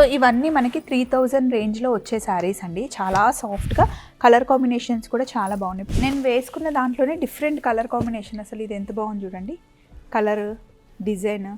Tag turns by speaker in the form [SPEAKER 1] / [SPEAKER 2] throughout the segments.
[SPEAKER 1] So ఇవన్నీ మనకి three thousand రేంజ్లో వచ్చే శారీస్ అండి. చాలా సాఫ్ట్గా కలర్ కాంబినేషన్స్ కూడా చాలా బాగున్నాయి. నేను వేసుకున్న దాంట్లోనే డిఫరెంట్ కలర్ కాంబినేషన్ అసలు ఇది ఎంత బాగుంది చూడండి. కలర్ డిజైన్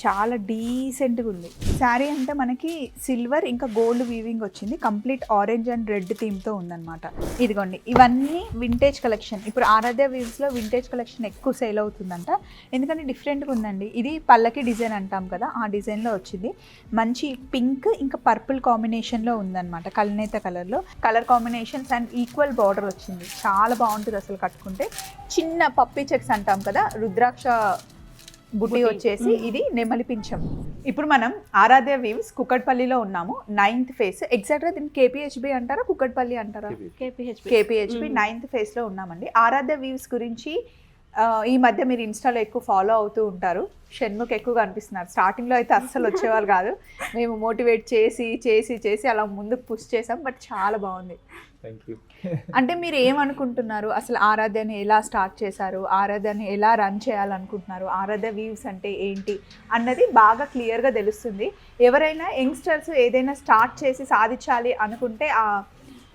[SPEAKER 1] చాలా డీసెంట్గా ఉంది. శారీ అంటే మనకి సిల్వర్ ఇంకా గోల్డ్ వీవింగ్ వచ్చింది. కంప్లీట్ ఆరెంజ్ అండ్ రెడ్ థీమ్తో ఉందన్నమాట. ఇదిగోండి ఇవన్నీ వింటేజ్ కలెక్షన్ ఇప్పుడు ఆరాధ్య వీవ్స్లో వింటేజ్ కలెక్షన్ ఎక్కువ సేల్ అవుతుందంట. ఎందుకంటే డిఫరెంట్గా ఉందండి. ఇది పల్లకి డిజైన్ అంటాం కదా ఆ డిజైన్లో వచ్చింది. మంచి పింక్ ఇంకా పర్పుల్ కాంబినేషన్లో ఉందన్నమాట. కల్నేత కలర్లో colour combinations and equal border వచ్చింది. చాలా బాగుంటుంది అసలు కట్టుకుంటే. చిన్న పప్పీ చెక్స్ అంటాం కదా రుద్రాక్ష బుట్టి వచ్చేసి ఇది నెమలి పింఛం. ఇప్పుడు మనం ఆరాధ్య వీవ్స్ కుక్కట్పల్లిలో ఉన్నాము. నైన్త్ ఫేస్ ఎగ్జాక్ట్గా దీన్ని కేపీహెచ్బి అంటారా కుక్కట్పల్లి అంటారా? కేపీహెచ్బి నైన్త్ ఫేస్లో ఉన్నామండి. ఆరాధ్య వీవ్స్ గురించి ఈ మధ్య మీరు ఇన్స్టాలో ఎక్కువ ఫాలో అవుతూ ఉంటారు. షణ్ముఖ్ ఎక్కువగా అనిపిస్తున్నారు. స్టార్టింగ్లో అయితే అస్సలు వచ్చేవాళ్ళు కాదు. మేము మోటివేట్ చేసి చేసి చేసి అలా ముందుకు పుష్ చేసాం. బట్ చాలా బాగుంది.
[SPEAKER 2] థ్యాంక్ యూ
[SPEAKER 1] అంటే మీరు ఏమనుకుంటున్నారు? అసలు ఆరాధ్యని ఎలా స్టార్ట్ చేశారు? ఆరాధ్యని ఎలా రన్ చేయాలనుకుంటున్నారు? ఆరాధ్య వీవ్స్ అంటే ఏంటి? అన్నది బాగా క్లియర్గా తెలుస్తుంది. ఎవరైనా యంగ్స్టర్స్ ఏదైనా స్టార్ట్ చేసి సాధించాలి అనుకుంటే ఆ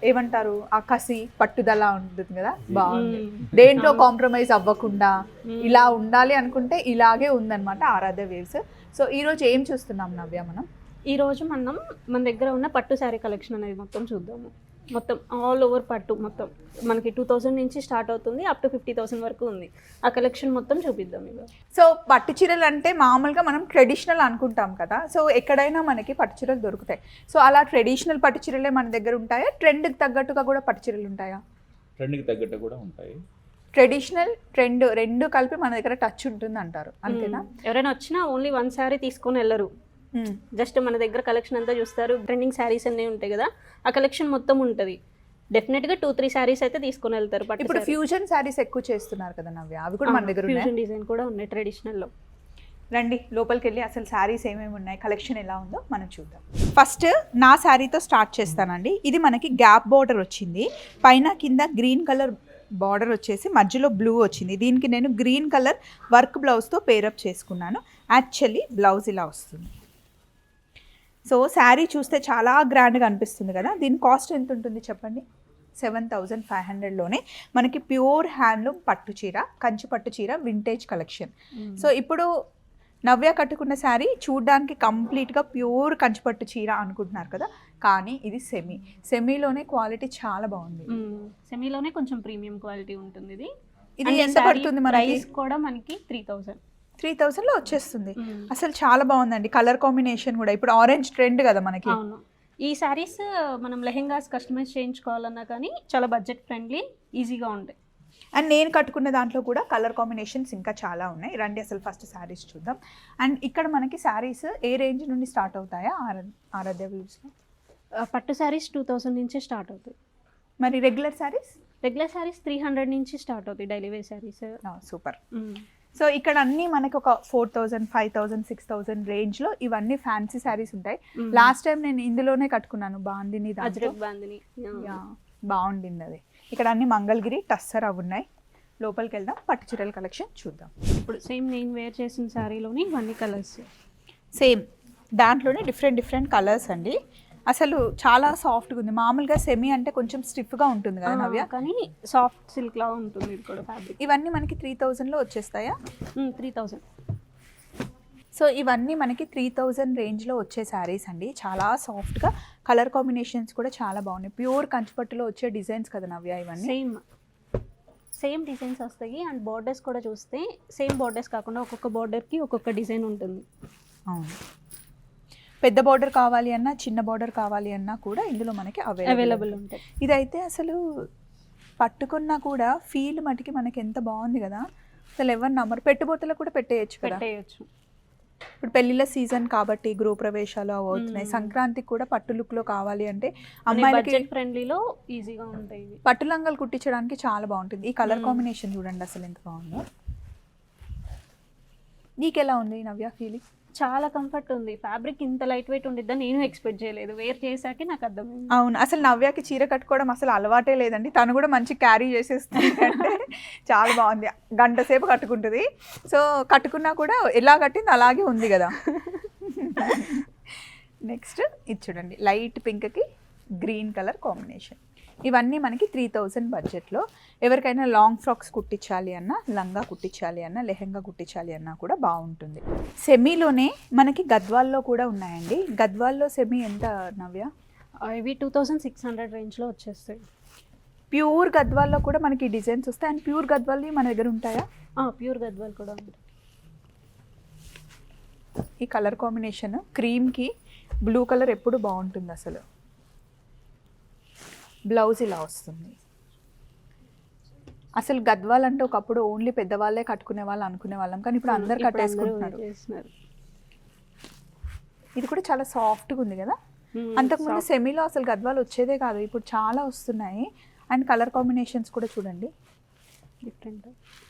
[SPEAKER 1] ఏమంటారు? ఆ కసి పట్టుదల ఉంటుంది కదా? బాగుంది. దేంట్లో కాంప్రమైజ్ అవ్వకుండా ఇలా ఉండాలి అనుకుంటే ఇలాగే ఉందన్నమాట ఆరాధ్య వేవ్స్. సో ఈరోజు ఏం చూస్తున్నాం నవ్య మనం?
[SPEAKER 3] ఈ రోజు మనం మన దగ్గర ఉన్న పట్టు శారీ కలెక్షన్ అనేది మొత్తం చూద్దాము. మొత్తం ఆల్ ఓవర్ పట్టు మొత్తం. మనకి టూ థౌసండ్ నుంచి స్టార్ట్ అవుతుంది అప్ టు ఫిఫ్టీ థౌసండ్ వరకు ఉంది. ఆ కలెక్షన్ మొత్తం చూపిద్దాం ఇక
[SPEAKER 1] సో పట్టు చీరలు అంటే మామూలుగా మనం ట్రెడిషనల్ అనుకుంటాం కదా. సో ఎక్కడైనా మనకి పట్టు చీరలు దొరుకుతాయి. సో అలా ట్రెడిషనల్ పట్టు చీరలే మన దగ్గర ఉంటాయా? ట్రెండ్కి తగ్గట్టుగా కూడా పట్టు చీరలు ఉంటాయా?
[SPEAKER 2] ట్రెండ్కి తగ్గట్టు కూడా ఉంటాయి.
[SPEAKER 1] ట్రెడిషనల్ ట్రెండ్ రెండు కలిపి మన దగ్గర టచ్ ఉంటుంది అంటారు అంతేనా.
[SPEAKER 3] ఎవరైనా వచ్చినా ఓన్లీ వన్ శారీ తీసుకొని వెళ్ళరు. జస్ట్ మన దగ్గర కలెక్షన్ అంతా చూస్తారు. ట్రెండింగ్ శారీస్ అన్నీ ఉంటాయి కదా ఆ కలెక్షన్ మొత్తం ఉంటుంది. డెఫినెట్గా టూ త్రీ శారీస్ అయితే తీసుకొని వెళ్తారు
[SPEAKER 1] ఇప్పుడు ఫ్యూజన్ శారీస్ ఎక్కువ చేస్తున్నారు కదా నవ్య అవి కూడా మన దగ్గర
[SPEAKER 3] ఫ్యూజన్ డిజైన్ కూడా ఉన్నాయి ట్రెడిషనల్లో
[SPEAKER 1] రండి లోపలికి వెళ్ళి అసలు శారీస్ ఏమేమి ఉన్నాయి కలెక్షన్ ఎలా ఉందో మనం చూద్దాం. ఫస్ట్ నా శారీతో స్టార్ట్ చేస్తానండి. ఇది మనకి గ్యాప్ బార్డర్ వచ్చింది. పైన కింద గ్రీన్ కలర్ బార్డర్ వచ్చేసి మధ్యలో బ్లూ వచ్చింది. దీనికి నేను గ్రీన్ కలర్ వర్క్ బ్లౌజ్తో పేరప్ చేసుకున్నాను. యాక్చువల్లీ బ్లౌజ్ ఇలా వస్తుంది. సో శారీ చూస్తే చాలా గ్రాండ్గా అనిపిస్తుంది కదా? దీని కాస్ట్ ఎంత ఉంటుంది చెప్పండి? సెవెన్ థౌజండ్ ఫైవ్ హండ్రెడ్లోనే. మనకి ప్యూర్ హ్యాండ్లూమ్ పట్టు చీర కంచి పట్టు చీర వింటేజ్ కలెక్షన్. సో ఇప్పుడు నవ్య కట్టుకున్న శారీ చూడ్డానికి కంప్లీట్గా ప్యూర్ కంచిపట్టు చీర అనుకుంటున్నారు కదా? కానీ ఇది సెమీ. సెమీలోనే క్వాలిటీ చాలా బాగుంది.
[SPEAKER 3] సెమీలోనే కొంచెం ప్రీమియం క్వాలిటీ ఉంటుంది ఇది
[SPEAKER 1] ఇది ఎంత పడుతుంది
[SPEAKER 3] ప్రైస్ కూడా మనకి త్రీ థౌసండ్.
[SPEAKER 1] త్రీ థౌసండ్లో వచ్చేస్తుంది. అసలు చాలా బాగుందండి. కలర్ కాంబినేషన్ కూడా. ఇప్పుడు ఆరెంజ్ ట్రెండ్ కదా మనకి.
[SPEAKER 3] ఈ శారీస్ మనం లెహెంగాస్ కస్టమైజ్ చేయించుకోవాలన్నా కానీ చాలా బడ్జెట్ ఫ్రెండ్లీ ఈజీగా ఉంటాయి.
[SPEAKER 1] అండ్ నేను కట్టుకున్న దాంట్లో కూడా కలర్ కాంబినేషన్స్ ఇంకా చాలా ఉన్నాయి. రండి అసలు ఫస్ట్ శారీస్ చూద్దాం. అండ్ ఇక్కడ మనకి శారీస్ ఏ రేంజ్ నుండి స్టార్ట్ అవుతాయా? ఆరా ఆరాధ్య వ్యూస్లో
[SPEAKER 3] పట్టు శారీస్ టూ థౌసండ్ నుంచి స్టార్ట్ అవుతాయి.
[SPEAKER 1] మరి regular saris?
[SPEAKER 3] Regular saris three hundred నుంచి స్టార్ట్ అవుతాయి daily wear saris.
[SPEAKER 1] Super. So ఇక్కడ అన్ని మనకి ఒక four thousand five thousand six thousand రేంజ్లో ఇవన్నీ ఫ్యాన్సీ శారీస్ ఉంటాయి. లాస్ట్ టైం నేను ఇందులోనే కట్టుకున్నాను బాందిని బాగుండింది అది. ఇక్కడ అన్ని మంగళగిరి టస్సర్ అవి ఉన్నాయి. లోపలికి వెళ్దాం పట్టు చీరల కలెక్షన్ చూద్దాం.
[SPEAKER 3] ఇప్పుడు సేమ్ నేను వేర్ చేసిన శారీలోని ఇవన్నీ కలర్స్.
[SPEAKER 1] సేమ్ దాంట్లోనే డిఫరెంట్ డిఫరెంట్ కలర్స్ అండి. అసలు చాలా సాఫ్ట్గా ఉంది. మామూలుగా సెమీ అంటే కొంచెం స్టిఫ్గా ఉంటుంది కదా నవ్య?
[SPEAKER 3] కానీ సాఫ్ట్ సిల్క్ లా ఉంటుంది ఇది కూడా ఫ్యాబ్రిక్
[SPEAKER 1] ఇవన్నీ మనకి త్రీ థౌజండ్లో వచ్చేస్తాయా?
[SPEAKER 3] త్రీ థౌసండ్
[SPEAKER 1] సో ఇవన్నీ మనకి త్రీ థౌజండ్ రేంజ్లో వచ్చే శారీస్ అండి. చాలా సాఫ్ట్గా కలర్ కాంబినేషన్స్ కూడా చాలా బాగున్నాయి. ప్యూర్ కంచిపట్టులో వచ్చే డిజైన్స్ కదా నవ్య ఇవన్నీ?
[SPEAKER 3] సేమ్ సేమ్ డిజైన్స్ వస్తాయి అండ్ బార్డర్స్ కూడా చూస్తే సేమ్ బార్డర్స్ కాకుండా ఒక్కొక్క బార్డర్కి ఒక్కొక్క డిజైన్ ఉంటుంది.
[SPEAKER 1] అవును. పెద్ద బార్డర్ కావాలి అన్నా చిన్న బార్డర్ కావాలి అన్నా కూడా ఇందులో మనకి అవైలబుల్
[SPEAKER 3] ఉంటాయి.
[SPEAKER 1] ఇదైతే అసలు పట్టుకున్నా కూడా ఫీల్ మటుకి మనకి ఎంత బాగుంది కదా. అసలు ఎవరు నమ్మరు. పెట్టుబోతలు కూడా పెట్టేయచ్చు కదా.
[SPEAKER 3] పెట్టేయచ్చు.
[SPEAKER 1] ఇప్పుడు పెళ్ళిళ్ళ సీజన్ కాబట్టి గృహప్రవేశాలు అవి అవుతున్నాయి. సంక్రాంతికి కూడా పట్టు లుక్లో కావాలి అంటే అమ్మాయిలకి
[SPEAKER 3] ఫ్రెండ్లీలో ఈజీగా ఉంటాయి
[SPEAKER 1] పట్టు లంగాలు కుట్టించడానికి చాలా బాగుంటుంది. ఈ కలర్. కాంబినేషన్ చూడండి అసలు ఎంత బాగుందో. నీకు ఎలా ఉంది నవ్య ఫీలింగ్
[SPEAKER 3] చాలా కంఫర్ట్ ఉంది. ఫ్యాబ్రిక్ ఇంత లైట్ వెయిట్ ఉండిద్దని నేను ఎక్స్పెక్ట్ చేయలేదు. వేర్ చేశాకే నాకు అర్థమైంది.
[SPEAKER 1] అవును. అసలు నవ్యకి చీర కట్టుకోవడం అసలు అలవాటే లేదండి. తను కూడా మంచి క్యారీ చేసేస్తుంది. అంటే చాలా బాగుంది. గంట సేపు కట్టుకుంటుంది. సో కట్టుకున్నా కూడా ఎలా కట్టింది అలాగే ఉంది కదా. నెక్స్ట్ ఇది చూడండి. లైట్ పింక్కి గ్రీన్ కలర్ కాంబినేషన్ ఇవన్నీ మనకి త్రీ థౌజండ్ బడ్జెట్లో ఎవరికైనా లాంగ్ ఫ్రాక్స్ కుట్టించాలి అన్నా లంగా కుట్టించాలి అన్నా లెహెంగా కుట్టించాలి అన్నా కూడా బాగుంటుంది. సెమీలోనే మనకి గద్వాల్లో కూడా ఉన్నాయండి. గద్వాల్లో సెమీ ఎంత నవ్య?
[SPEAKER 3] ఇవి టూ థౌజండ్ సిక్స్ హండ్రెడ్ రేంజ్లో వచ్చేస్తాయి.
[SPEAKER 1] ప్యూర్ గద్వాల్లో కూడా మనకి డిజైన్స్ వస్తాయి. అండ్ ప్యూర్ గద్వాల్వి మన దగ్గర ఉంటాయా?
[SPEAKER 3] ప్యూర్ గద్వాల్ కూడా ఉంది.
[SPEAKER 1] ఈ కలర్ కాంబినేషన్ క్రీమ్కి బ్లూ కలర్ ఎప్పుడు బాగుంటుంది అసలు? బ్లౌజ్ ఇలా వస్తుంది. అసలు గద్వాల్ అంటే ఒకప్పుడు ఓన్లీ పెద్దవాళ్ళే కట్టుకునే వాళ్ళు అనుకునే వాళ్ళం. కానీ ఇప్పుడు అందరు కట్టేసుకుంటున్నారు. ఇది కూడా చాలా సాఫ్ట్గా ఉంది కదా? అంతకుముందు. సెమీలో అసలు గద్వాలు వచ్చేదే కాదు. ఇప్పుడు చాలా వస్తున్నాయి. అండ్ కలర్ కాంబినేషన్స్ కూడా చూడండి.
[SPEAKER 3] డిఫరెంట్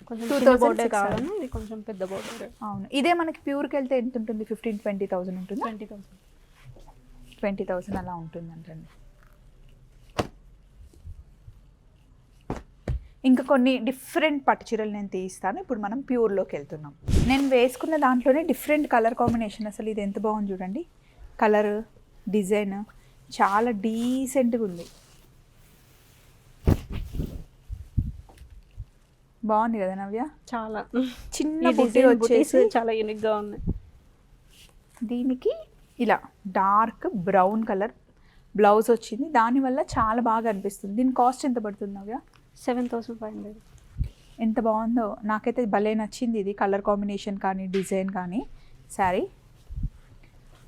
[SPEAKER 3] కొంచెం
[SPEAKER 1] 2600
[SPEAKER 3] బోర్డర్ కావాలన్నా ఇది కొంచెం పెద్ద బోర్డర్
[SPEAKER 1] అవును. ఇదే మనకి ప్యూర్కి వెళ్తే ఎంత ఉంటుంది ఫిఫ్టీన్ ట్వంటీ థౌసండ్ ఉంటుంది?
[SPEAKER 3] ట్వంటీ థౌసండ్
[SPEAKER 1] ట్వంటీ థౌసండ్ అలా ఉంటుంది ఇంకా కొన్ని డిఫరెంట్ పట్టు చీరలు నేను తీస్తాను ఇప్పుడు మనం ప్యూర్లోకి వెళ్తున్నాం. నేను వేసుకున్న దాంట్లోనే డిఫరెంట్ కలర్ కాంబినేషన్. అసలు ఇది ఎంత బాగుంది చూడండి. కలర్ డిజైన్ చాలా డీసెంట్గా ఉంది. బాగుంది కదా నవ్య?
[SPEAKER 3] చాలా.
[SPEAKER 1] చిన్న బుట్టి
[SPEAKER 3] డిజైన్
[SPEAKER 1] వచ్చేసి
[SPEAKER 3] చాలా యూనిక్గా ఉన్నాయి.
[SPEAKER 1] దీనికి ఇలా డార్క్ బ్రౌన్ కలర్ బ్లౌజ్ వచ్చింది. దానివల్ల చాలా బాగా అనిపిస్తుంది. దీని కాస్ట్ ఎంత పడుతుంది Navya?
[SPEAKER 3] Seven thousand five hundred.
[SPEAKER 1] ఎంత బాగుందో. నాకైతే భలే నచ్చింది ఇది కలర్ కాంబినేషన్ కానీ డిజైన్ కానీ శారీ.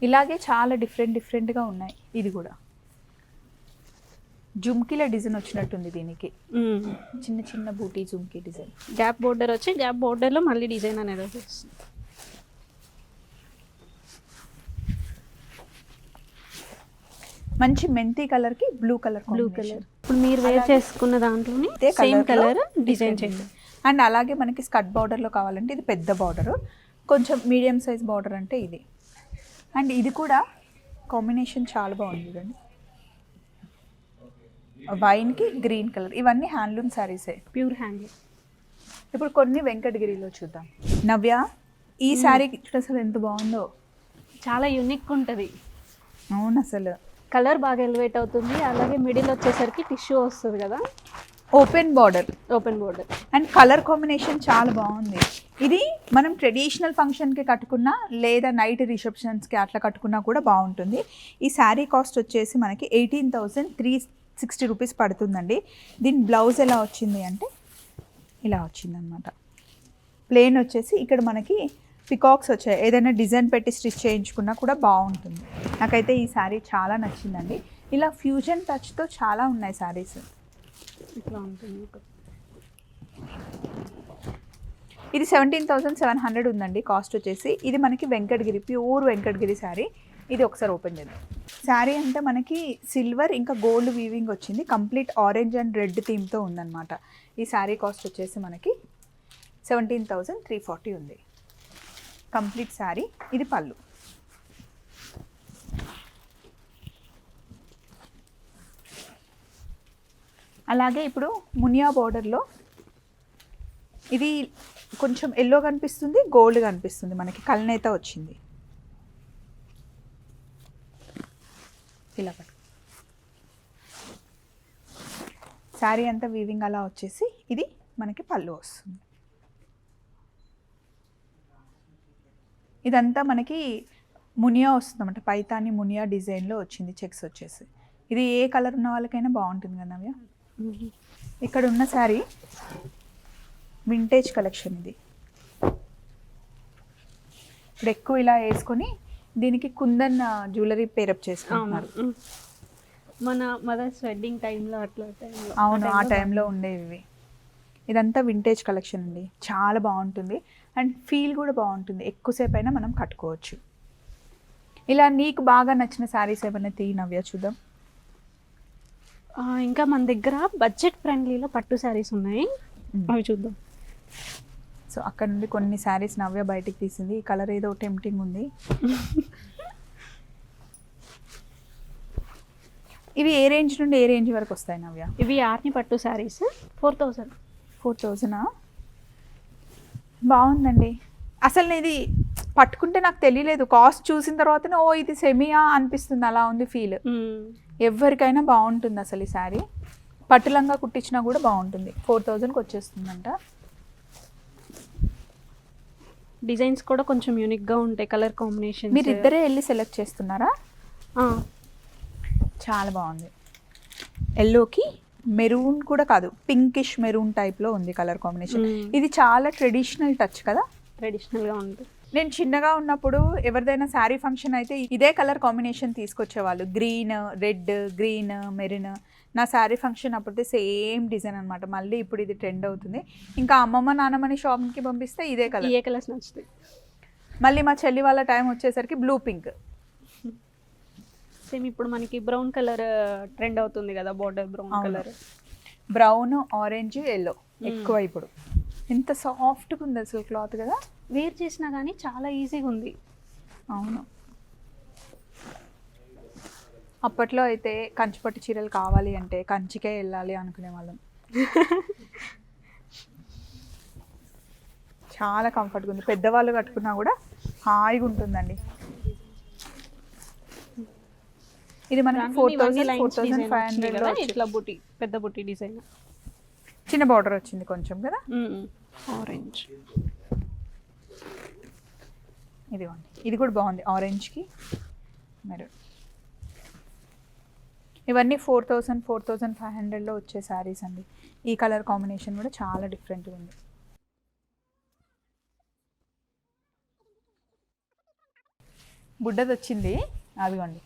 [SPEAKER 1] ఇలాగే చాలా డిఫరెంట్ డిఫరెంట్గా ఉన్నాయి ఇది కూడా. జుమ్కీల డిజైన్ వచ్చినట్టుంది దీనికి. చిన్న చిన్న బూటీ జుమ్కీ డిజైన్.
[SPEAKER 3] గ్యాప్ బోర్డర్ వచ్చి గ్యాప్ బోర్డర్లో మళ్ళీ డిజైన్ అనేది వస్తుంది.
[SPEAKER 1] మంచి మెంతి కలర్కి బ్లూ కలర్
[SPEAKER 3] బ్లూ కలర్. ఇప్పుడు మీరు వేర్ చేసుకున్న దాంట్లోని సేమ్ కలర్ డిజైన్ చేయండి.
[SPEAKER 1] అండ్ అలాగే మనకి స్కర్ట్ బార్డర్లో కావాలంటే ఇది పెద్ద బార్డర్. కొంచెం మీడియం సైజ్ బార్డర్ అంటే ఇది. అండ్ ఇది కూడా కాంబినేషన్ చాలా బాగుంది చూడండి. వైన్కి గ్రీన్ కలర్. ఇవన్నీ హ్యాండ్లూమ్ శారీసే
[SPEAKER 3] ప్యూర్ హ్యాండ్
[SPEAKER 1] ఇప్పుడు కొన్ని వెంకటగిరిలో చూద్దాం. నవ్య ఈ శారీ చూడు అసలు ఎంత బాగుందో.
[SPEAKER 3] చాలా యూనిక్ ఉంటుంది.
[SPEAKER 1] అవును అసలు.
[SPEAKER 3] కలర్ బాగా ఎలివేట్ అవుతుంది. అలాగే మిడిల్ వచ్చేసరికి టిష్యూ వస్తుంది కదా.
[SPEAKER 1] Open border
[SPEAKER 3] open border
[SPEAKER 1] and colour combination చాలా బాగుంది. ఇది మనం ట్రెడిషనల్ ఫంక్షన్కి కట్టుకున్నా లేదా నైట్ రిసెప్షన్స్కి అట్లా కట్టుకున్నా కూడా బాగుంటుంది. ఈ శారీ కాస్ట్ వచ్చేసి మనకి eighteen thousand three sixty rupees పడుతుందండి. దీని బ్లౌజ్ ఎలా వచ్చింది అంటే ఇలా వచ్చిందనమాట ప్లేన్ వచ్చేసి ఇక్కడ మనకి పికాక్స్ వచ్చాయి. ఏదైనా డిజైన్ పెట్టి స్టిచ్ చేయించుకున్నా కూడా బాగుంటుంది. నాకైతే ఈ శారీ చాలా నచ్చిందండి. ఇలా ఫ్యూజన్ టచ్తో చాలా ఉన్నాయి శారీస్.
[SPEAKER 3] ఇట్లా ఉంటుంది
[SPEAKER 1] ఇది సెవెంటీన్ థౌసండ్ సెవెన్ హండ్రెడ్ ఉందండి కాస్ట్ వచ్చేసి. ఇది మనకి వెంకటగిరి ప్యూర్ వెంకటగిరి శారీ. ఇది ఒకసారి ఓపెన్ చేద్దాం. శారీ అంతా మనకి సిల్వర్ ఇంకా గోల్డ్ వీవింగ్ వచ్చింది. కంప్లీట్ ఆరెంజ్ అండ్ రెడ్ థీమ్తో ఉందన్నమాట. ఈ శారీ కాస్ట్ వచ్చేసి మనకి సెవెంటీన్ థౌసండ్ త్రీ ఫార్టీ ఉంది. Complete sari. ఇది పళ్ళు. అలాగే ఇప్పుడు మునియా బార్డర్లో ఇది కొంచెం ఎల్లో కనిపిస్తుంది గోల్డ్ కనిపిస్తుంది. మనకి కల్నేత వచ్చింది. ఇలా పట్టు. శారీ అంతా వీవింగ్ అలా వచ్చేసి ఇది మనకి పళ్ళు వస్తుంది. ఇదంతా మనకి మునియా వస్తుంది అన్నమాట పైతాని మునియా డిజైన్లో వచ్చింది చెక్స్ వచ్చేసి. ఇది ఏ కలర్ ఉన్న వాళ్ళకైనా బాగుంటుంది కదా నవ్య? ఇక్కడ ఉన్న శారీ వింటేజ్ కలెక్షన్ ఇది. ఇప్పుడు ఎక్కువ ఇలా వేసుకొని దీనికి కుందన్ జ్యువెలరీ పేరప్ చేసుకుంటున్నారు.
[SPEAKER 3] మన మదర్స్ వెడ్డింగ్ టైంలో అట్లా టైంలో
[SPEAKER 1] అవును ఆ టైంలో ఉండేవి. ఇదంతా వింటేజ్ కలెక్షన్ అండి. చాలా బాగుంటుంది. అండ్ ఫీల్ కూడా బాగుంటుంది. ఎక్కువసేపు అయినా మనం కట్టుకోవచ్చు. ఇలా నీకు బాగా నచ్చిన శారీస్ ఏమైనా తీ నవ్య చూద్దాం.
[SPEAKER 3] ఇంకా మన దగ్గర బడ్జెట్ ఫ్రెండ్లీలో పట్టు శారీస్ ఉన్నాయి. అవి చూద్దాం.
[SPEAKER 1] సో అక్కడ నుండి కొన్ని శారీస్ నవ్య బయటికి తీసింది. ఈ కలర్ ఏదో టెంప్టింగ్ ఉంది. ఇవి ఏ రేంజ్ నుండి ఏ రేంజ్ వరకు వస్తాయి నవ్య?
[SPEAKER 3] ఇవి ఆర్ని పట్టు శారీస్ ఫోర్ థౌసండ్
[SPEAKER 1] ఫోర్ థౌజండా బాగుందండి. అసలు ఇది పట్టుకుంటే నాకు తెలియలేదు. కాస్ట్ చూసిన తర్వాతనే ఓ ఇది సెమియా అనిపిస్తుంది. అలా ఉంది ఫీల్. ఎవరికైనా బాగుంటుంది అసలు ఈ శారీ. పట్టులంగా కుట్టించినా కూడా బాగుంటుంది. ఫోర్ థౌజండ్కి వచ్చేస్తుందంట.
[SPEAKER 3] డిజైన్స్ కూడా కొంచెం యూనిక్గా ఉంటాయి కలర్ కాంబినేషన్
[SPEAKER 1] మీరు ఇద్దరే వెళ్ళి సెలెక్ట్ చేస్తున్నారా? చాలా బాగుంది. ఎల్లోకి మెరూన్ కూడా కాదు పింకిష్ మెరూన్ టైప్లో ఉంది కలర్ కాంబినేషన్
[SPEAKER 3] మ్మ్.
[SPEAKER 1] ఇది చాలా ట్రెడిషనల్ టచ్ కదా?
[SPEAKER 3] ట్రెడిషనల్గా ఉంటుంది
[SPEAKER 1] నేను చిన్నగా ఉన్నప్పుడు ఎవరిదైనా శారీ ఫంక్షన్ అయితే ఇదే కలర్ కాంబినేషన్ తీసుకొచ్చేవాళ్ళు. గ్రీన్ రెడ్ గ్రీన్ మెరిన్. నా శారీ ఫంక్షన్ అప్పుడైతే సేమ్ డిజైన్ అనమాట మళ్ళీ ఇప్పుడు ఇది ట్రెండ్ అవుతుంది. ఇంకా అమ్మమ్మ నాన్నమ్మని షాపింగ్కి పంపిస్తే ఇదే కలర్
[SPEAKER 3] ఏ కలర్స్ నచ్చుతాయి.
[SPEAKER 1] మళ్ళీ మా చెల్లి వాళ్ళ టైం వచ్చేసరికి బ్లూ పింక్
[SPEAKER 3] సేమ్ ఇప్పుడు మనకి బ్రౌన్ కలర్ ట్రెండ్ అవుతుంది కదా border brown. Colour.
[SPEAKER 1] Brown orange yellow ఎక్కువ ఇప్పుడు. ఎంత సాఫ్ట్గా ఉంది అసలు క్లాత్ కదా.
[SPEAKER 3] వేర్ చేసినా కానీ చాలా ఈజీగా ఉంది.
[SPEAKER 1] అవును. అప్పట్లో అయితే కంచిపట్టు చీరలు కావాలి అంటే కంచికే వెళ్ళాలి అనుకునే వాళ్ళం. చాలా కంఫర్ట్గా ఉంది. పెద్దవాళ్ళు కట్టుకున్నా కూడా హాయిగా ఉంటుందండి. ఇది మనకి four thousand four thousand five hundred
[SPEAKER 3] ఇట్లా బుట్టి పెద్ద బుట్టి డిజైన్
[SPEAKER 1] చిన్న బార్డర్ వచ్చింది కొంచెం కదా?
[SPEAKER 3] ఆరెంజ్
[SPEAKER 1] ఇదిగోండి. ఇది కూడా బాగుంది ఆరెంజ్కి మరి ఇవన్నీ four thousand four thousand five హండ్రెడ్లో వచ్చే శారీస్ అండి. ఈ కలర్ కాంబినేషన్ కూడా చాలా డిఫరెంట్గా ఉంది. బుడ్డది వచ్చింది. అదిగోండి.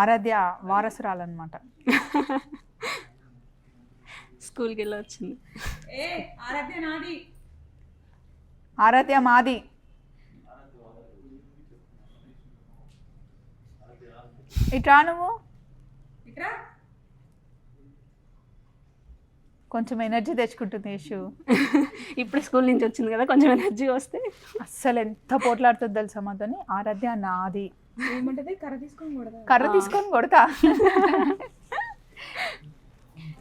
[SPEAKER 1] ఆరాధ్య వారసురాలన్నమాట.
[SPEAKER 3] స్కూల్కి వెళ్ళి వచ్చింది
[SPEAKER 1] ఆరాధ్య మాది. ఇట్రా నువ్వు? కొంచెం ఎనర్జీ తెచ్చుకుంటుంది యశు
[SPEAKER 3] ఇప్పుడు స్కూల్ నుంచి వచ్చింది కదా కొంచెం ఎనర్జీ వస్తే.
[SPEAKER 1] అస్సలు ఎంత పోట్లాడుతుంది తెలుసా మాతోని? ఆరాధ్య నాది.
[SPEAKER 4] కర్ర తీసుకొని కొడదా
[SPEAKER 1] కర్ర తీసుకొని కొడతా.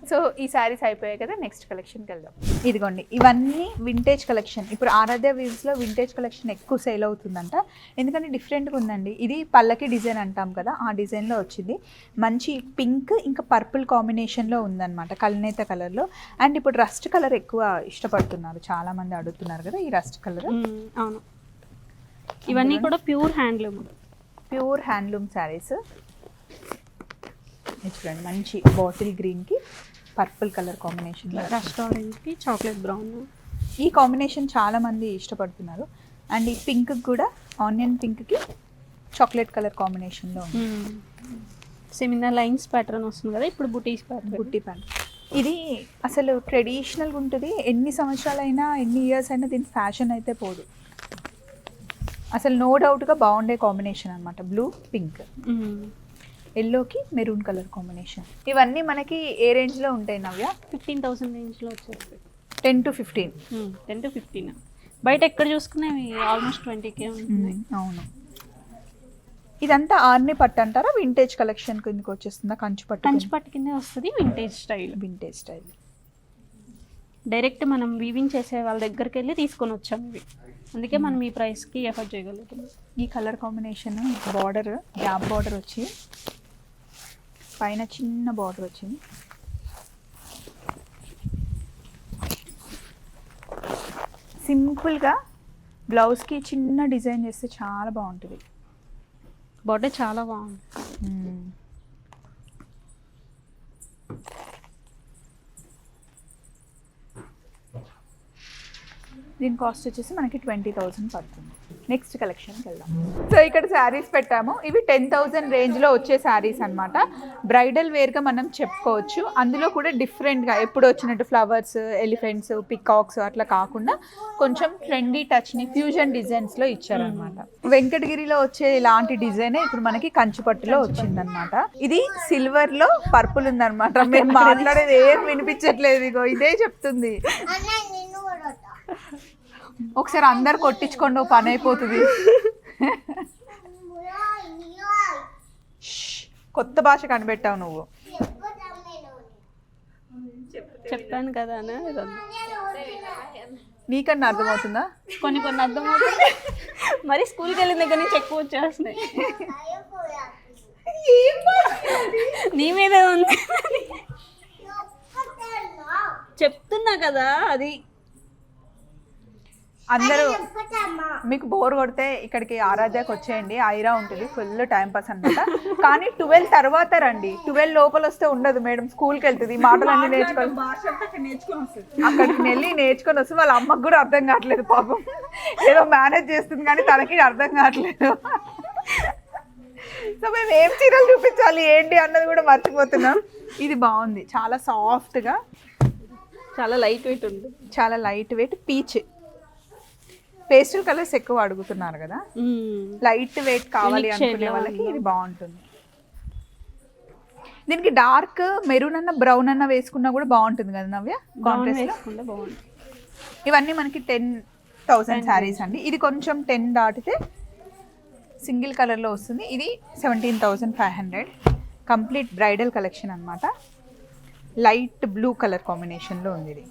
[SPEAKER 1] సో ఈ శారీస్ అయిపోయాయి కదా నెక్స్ట్ కలెక్షన్కి వెళ్దాం. ఇదిగోండి ఇవన్నీ వింటేజ్ కలెక్షన్ ఇప్పుడు ఆరాధ్య వీవ్స్లో వింటేజ్ కలెక్షన్ ఎక్కువ సేల్ అవుతుందంట. ఎందుకంటే డిఫరెంట్గా ఉందండి. ఇది పల్లకి డిజైన్ అంటాం కదా ఆ డిజైన్లో వచ్చింది. మంచి పింక్ ఇంకా పర్పుల్ కాంబినేషన్లో ఉందన్నమాట కల్నేత కలర్లో అండ్ ఇప్పుడు రస్ట్ కలర్ ఎక్కువ ఇష్టపడుతున్నారు. చాలామంది అడుగుతున్నారు కదా ఈ రస్ట్ కలర్
[SPEAKER 3] అవును. ఇవన్నీ కూడా pure handloom
[SPEAKER 1] pure handloom saris. చూడండి మంచి బాటిల్ గ్రీన్కి పర్పుల్ కలర్ కాంబినేషన్లో
[SPEAKER 3] రస్ట్ ఆరెంజ్కి చాక్లెట్ బ్రౌన్.
[SPEAKER 1] ఈ కాంబినేషన్ చాలా మంది ఇష్టపడుతున్నారు. అండ్ ఈ పింక్ కూడా ఆనియన్ పింక్కి చాక్లెట్ కలర్ కాంబినేషన్లో ఉంది.
[SPEAKER 3] సేమ్ ఇన్న లైన్స్ ప్యాటర్న్ వస్తుంది కదా ఇప్పుడు బుటీస్ ప్యాటర్న్.
[SPEAKER 1] బుట్టి ప్యాంట్ ఇది అసలు ట్రెడిషనల్గా ఉంటుంది. ఎన్ని సంవత్సరాలైనా ఎన్ని ఇయర్స్ అయినా దీని ఫ్యాషన్ అయితే పోదు. అసలు నో డౌట్గా బాగుండే కాంబినేషన్ అనమాట బ్లూ పింక్ ఎల్లోకి మెరూన్ కలర్ కాంబినేషన్ ఇవన్నీ మనకి ఏ రేంజ్లో ఉంటాయి నవ్య?
[SPEAKER 3] ఫిఫ్టీన్ థౌసండ్ రేంజ్లో వచ్చేస్తాయి.
[SPEAKER 1] Ten to fifteen
[SPEAKER 3] ten to fifteen బయట ఎక్కడ చూసుకున్నా ఆల్మోస్ట్ ట్వంటీకే ఉంటున్నాయి.
[SPEAKER 1] అవును. ఇదంతా ఆర్ని పట్టు అంటారా? వింటేజ్ కలెక్షన్ కిందకి వచ్చేస్తుందా? కంచు పట్టు
[SPEAKER 3] కంచి పట్టు కిందే వస్తుంది vintage style
[SPEAKER 1] vintage style
[SPEAKER 3] direct మనం వీవింగ్ చేసే వాళ్ళ దగ్గరికి వెళ్ళి తీసుకొని వచ్చాం ఇవి. అందుకే మనం ఈ ప్రైస్కి ఎఫర్ట్ చేయగలుగుతాం
[SPEAKER 1] ఈ colour combination border gap border వచ్చి పైన చిన్న బార్డర్ వచ్చింది. సింపుల్గా బ్లౌజ్కి చిన్న డిజైన్ చేస్తే చాలా బాగుంటుంది.
[SPEAKER 3] బార్డర్ చాలా బాగుంది.
[SPEAKER 1] దీని కాస్ట్ వచ్చేసి మనకి ట్వంటీ థౌజండ్ పడుతుంది. నెక్స్ట్ కలెక్షన్కి వెళ్దాం. సో ఇక్కడ శారీస్ పెట్టాము. ఇవి టెన్ థౌజండ్ రేంజ్లో వచ్చే శారీస్ అనమాట బ్రైడల్ వేర్గా మనం చెప్పుకోవచ్చు. అందులో కూడా డిఫరెంట్గా ఎప్పుడు వచ్చినట్టు ఫ్లవర్స్ ఎలిఫెంట్స్ పికాక్స్ అట్లా కాకుండా కొంచెం ట్రెండీ టచ్ని ఫ్యూజన్ డిజైన్స్లో ఇచ్చారనమాట వెంకటగిరిలో వచ్చే ఇలాంటి డిజైనే ఇప్పుడు మనకి కంచిపట్టులో వచ్చిందనమాట ఇది సిల్వర్లో పర్పుల్ ఉందన్నమాట. మేము మాట్లాడేది ఏం వినిపించట్లేదు. ఇగో ఇదే చెప్తుంది. ఒకసారి అందరు కొట్టించుకోండి ఓ పని అయిపోతుంది. కొత్త భాష కనిపెట్టావు నువ్వు.
[SPEAKER 3] చెప్పాను కదా.
[SPEAKER 1] నీకన్నా అర్థమవుతుందా?
[SPEAKER 3] కొన్ని కొన్ని అర్థమవుతుంది. మరి స్కూల్కి వెళ్ళిన దగ్గర నుంచి ఎక్కువ వచ్చేస్తున్నాయి. నీ మీదే ఉంది. చెప్తున్నా కదా అది
[SPEAKER 1] అందరూ మీకు బోర్ కొడితే ఇక్కడికి ఆరాధ్యకు వచ్చేయండి. ఐరా ఉంటుంది ఫుల్ టైం పాస్ అనమాట కానీ ట్వెల్వ్ తర్వాత రండి. ట్వెల్వ్ లోపల వస్తే ఉండదు మేడం స్కూల్కి వెళ్తుంది ఈ మాటలన్నీ నేర్చుకోవాలి అక్కడికి వెళ్ళి నేర్చుకొని వస్తే వాళ్ళ అమ్మకు కూడా అర్థం కావట్లేదు పాపం. ఏదో మేనేజ్ చేస్తుంది కానీ తనకి అర్థం కావట్లేదు. సో మేము ఏం చీరలు చూపించాలి ఏంటి అన్నది కూడా మర్చిపోతున్నాం. ఇది బాగుంది చాలా సాఫ్ట్గా
[SPEAKER 3] చాలా లైట్ వెయిట్ ఉంది.
[SPEAKER 1] చాలా light weight peach pastel colours ఎక్కువ అడుగుతున్నారు కదా. లైట్ వెయిట్ కావాలి అనుకునే వాళ్ళకి. ఇది బాగుంటుంది. దీనికి డార్క్ మెరూన్ అన్న బ్రౌన్ అన్న వేసుకున్నా కూడా బాగుంటుంది కదా నవ్య? కాంట్రాస్ట్ ఇవన్నీ మనకి టెన్ థౌసండ్ శారీస్ అండి. ఇది కొంచెం టెన్ దాటితే సింగిల్ కలర్లో వస్తుంది. ఇది seventeen thousand five hundred. Complete bridal collection అనమాట లైట్ బ్లూ కలర్ కాంబినేషన్లో ఉంది ఇది.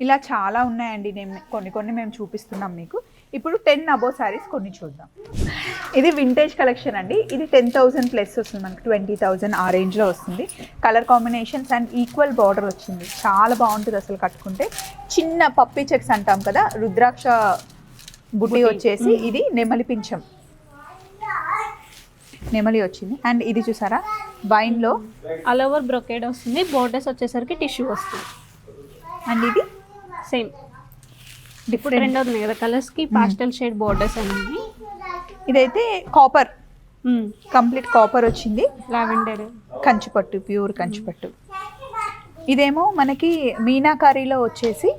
[SPEAKER 1] ఇలా చాలా ఉన్నాయండి. నేను కొన్ని కొన్ని మేము చూపిస్తున్నాం మీకు. ఇప్పుడు టెన్ అబో శారీస్ కొన్ని చూద్దాం. ఇది వింటేజ్ కలెక్షన్ అండి. ఇది టెన్ థౌసండ్ ప్లస్ వస్తుంది మనకి. ట్వంటీ థౌసండ్ ఆ రేంజ్లో వస్తుంది. Colour combinations and equal border వచ్చింది. చాలా బాగుంటుంది అసలు కట్టుకుంటే. చిన్న పప్పి చెక్స్ అంటాం కదా. రుద్రాక్ష బుట్టి వచ్చేసి ఇది నెమలి పింఛం. నెమలి వచ్చింది. అండ్ ఇది చూసారా? వైన్లో
[SPEAKER 3] ఆల్ ఓవర్ బ్రొకేడ్ వస్తుంది. బోర్డర్స్ వచ్చేసరికి టిష్యూ వస్తుంది.
[SPEAKER 1] అండ్ ఇది
[SPEAKER 3] సేమ్
[SPEAKER 1] డిఫరెంట్
[SPEAKER 3] ఉన్నాయి కదా కలర్స్కి పాస్టల్ షేడ్ బోర్డర్స్ అనేవి
[SPEAKER 1] ఇదైతే కాపర్ కంప్లీట్ కాపర్ వచ్చింది.
[SPEAKER 3] లావెండర్
[SPEAKER 1] కంచిపట్టు ప్యూర్ కంచిపట్టు. ఇదేమో మనకి మీనాకారీలో వచ్చేసి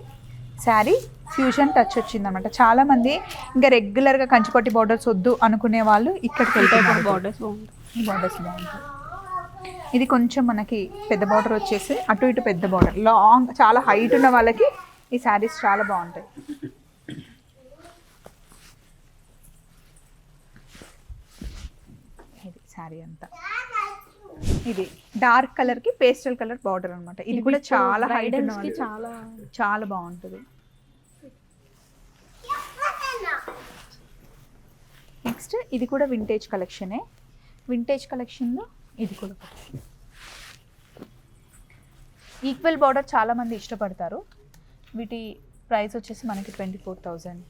[SPEAKER 1] శారీ ఫ్యూజన్ టచ్ వచ్చింది అనమాట చాలా మంది ఇంకా రెగ్యులర్గా కంచిపట్టి బార్డర్స్ వద్దు అనుకునే వాళ్ళు ఇక్కడికి వెళ్తారు
[SPEAKER 3] బోర్డర్స్ బాగుంది
[SPEAKER 1] ఈ బార్డర్స్ బాగుంటాయి. ఇది కొంచెం మనకి పెద్ద బార్డర్ వచ్చేసి అటు ఇటు పెద్ద బార్డర్ లాంగ్ చాలా హైట్ ఉన్న వాళ్ళకి ఈ శారీస్ చాలా బాగుంటాయి. ఇది శారీ అంతా. ఇది డార్క్ కలర్కి పేస్టల్ కలర్ బార్డర్ అన్నమాట. ఇది కూడా చాలా హైట్
[SPEAKER 3] చాలా
[SPEAKER 1] చాలా బాగుంటుంది. నెక్స్ట్ ఇది కూడా వింటేజ్ కలెక్షనే వింటేజ్ కలెక్షన్లో ఇది కూడా. ఈక్వల్ బార్డర్ చాలా మంది ఇష్టపడతారు. వీటి ప్రైస్ వచ్చేసి మనకి twenty four thousand.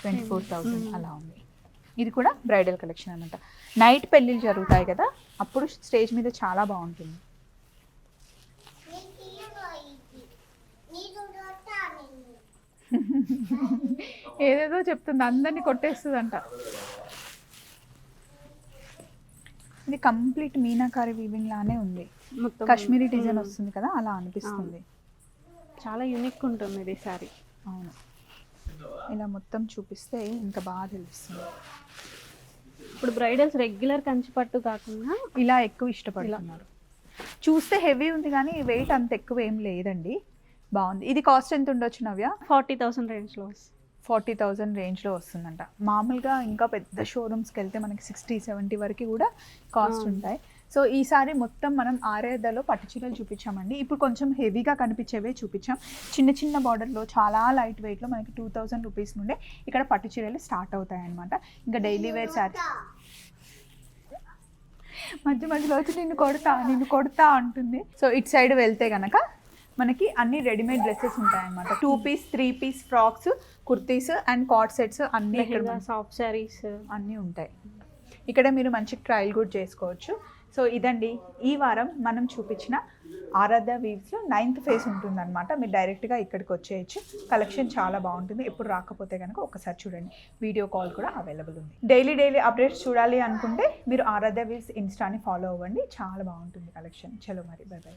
[SPEAKER 1] Twenty four thousand అలా ఉంది. ఇది కూడా బ్రైడల్ కలెక్షన్ అనమాట నైట్ పెళ్ళిళ్ళు జరుగుతాయి కదా అప్పుడు స్టేజ్ మీద చాలా బాగుంటుంది. ఏదేదో చెప్తుంది అందరినీ కొట్టేస్తుందంట. ఇది కంప్లీట్ మీనాకారి వీవింగ్ లానే ఉంది. కాశ్మీరీ డిజైన్ వస్తుంది కదా అలా అనిపిస్తుంది.
[SPEAKER 3] చాలా యూనిక్ ఉంటుంది ఇది సారీ
[SPEAKER 1] అవును. ఇలా మొత్తం చూపిస్తే ఇంకా బాగా తెలుస్తుంది.
[SPEAKER 3] ఇప్పుడు బ్రైడల్స్ రెగ్యులర్ కంచిపట్టు కాకుండా
[SPEAKER 1] ఇలా ఎక్కువ ఇష్టపడుతున్నారు. చూస్తే హెవీ ఉంది కానీ వెయిట్ అంత ఎక్కువ ఏం లేదండి. బాగుంది. ఇది కాస్ట్ ఎంత ఉండొచ్చు నవ్య?
[SPEAKER 3] ఫార్టీ థౌసండ్ రేంజ్లో
[SPEAKER 1] ఫార్టీ థౌజండ్ రేంజ్లో వస్తుందంట. మామూలుగా ఇంకా పెద్ద షోరూమ్స్కి వెళ్తే మనకి సిక్స్టీ సెవెంటీ వరకు కూడా కాస్ట్ ఉంటాయి. సో ఈసారి మొత్తం మనం ఆరేదలో పట్టు చీరలు చూపించామండి. ఇప్పుడు కొంచెం హెవీగా కనిపించేవే చూపించాం. చిన్న చిన్న బార్డర్లో చాలా లైట్ వెయిట్లో మనకి టూ థౌజండ్ రూపీస్ నుండే ఇక్కడ పట్టు చీరలు స్టార్ట్ అవుతాయి అనమాట ఇంకా డైలీ వేర్ శారీ మధ్య మధ్యలో వచ్చి నిన్ను కొడతా నిన్ను కొడతా అంటుంది. సో ఇటు సైడ్ వెళ్తే గనక మనకి అన్ని రెడీమేడ్ డ్రెస్సెస్ ఉంటాయన్నమాట. Two piece three piece frocks kurtis and cot sets అన్ని
[SPEAKER 3] సాఫ్ట్ శారీస్
[SPEAKER 1] అన్నీ ఉంటాయి. ఇక్కడ మీరు మంచి ట్రయల్ కూడా చేసుకోవచ్చు. సో ఇదండి ఈ వారం మనం చూపించిన ఆరాధ్య వీవ్స్లో నైన్త్ ఫేజ్ ఉంటుందన్నమాట. మీరు డైరెక్ట్గా ఇక్కడికి వచ్చేయచ్చు. కలెక్షన్ చాలా బాగుంటుంది. ఎప్పుడు రాకపోతే కనుక ఒకసారి చూడండి. వీడియో కాల్ కూడా అవైలబుల్ ఉంది. డైలీ డైలీ అప్డేట్స్ చూడాలి అనుకుంటే మీరు ఆరాధ్య వీవ్స్ ఇన్స్టాని ఫాలో అవ్వండి. చాలా బాగుంటుంది కలెక్షన్ చలో మరి. By by